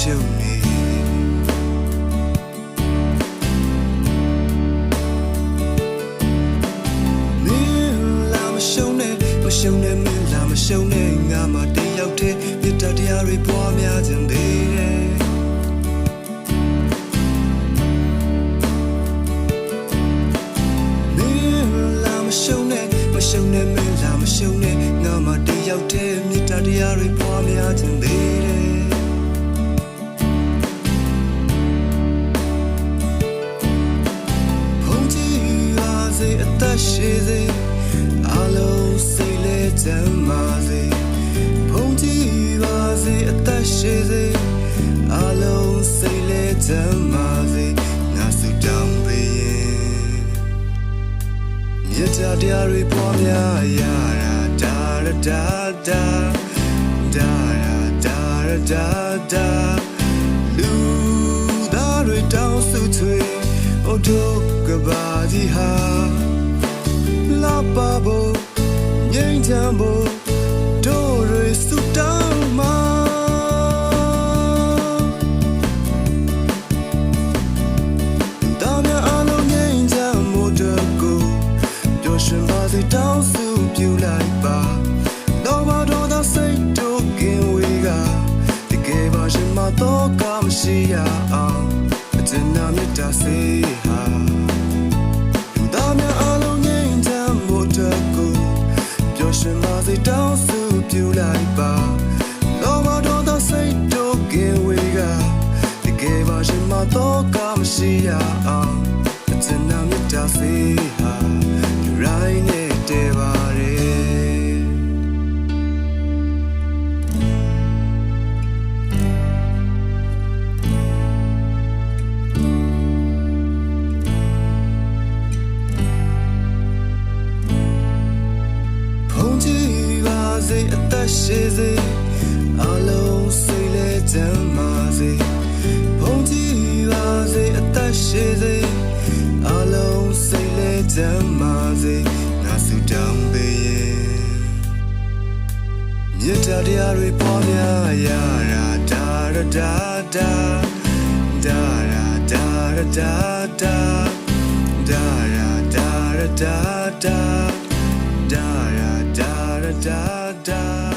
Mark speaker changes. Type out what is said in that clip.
Speaker 1: ရှုပ်နေမင်းလာမရှုံးနဲ့မရှုံးနဲ့မင်းလာမရှုံးနဲ့ငါမတယောက်တည်းမြတ်တရားတွေပွားများခြင်းပေးတယ်ရှုံးနဲ့မရှုံးနဲ့မင်းလာမရှုံးနဲ့ငါမတယောက်တည်းမြတ်တရားတွေပွား ရှိစေအလုံးစိတ်လေးချမ်းပါစေဘုံကြီးပါစေအသက်ရှိစေအလုံးစိတ်လေးချမ်းပါစေငါစုတောင်းပေးရင်မြတ်တရားတွေပေါ်များရတာဒါရဒါဒါဒါရဒါရဒါဒါလူသားတွေတောင်းစုချွေအိုတို့ကဘာကြီးဟာလာ ပါဖို့ငြိမ်းချမ်းဖို့တို့တွေစုတောင်းမှာတာမန်အလုံးငြိမ်းချမ်းမှုတကူပျော်ရွှင်ပါစေတောင်းစုပြုလိုက်ပါတော့ဘာတော့သောစိတ်တို့ကင်ဝေးကတကယ်ပါရှင်မတော့ကမရှိရအောင်အကျဉ်းနာမေတ္တာစေ ပါတော့ဘာတော့သောစိတ်တို့ကင်ဝေးကတကယ်ပါရှင်မတော့ကမရှိရအောင်အကျဉ်းနာမြတ်တာစေ ရှိစေအလုံးစိတ်လက်ချမ်းပါစေဘုံကြည်ပါစေအသက်ရှိစေအလုံးစိတ်လက်ချမ်းပါစေနာစုတောင်းပေးရင်မြတ်တာတရားတွေပေါ်များရာရာဒါရဒါဒါဒါရာဒါရဒါဒါဒါရာဒါရဒါဒါ da da da da da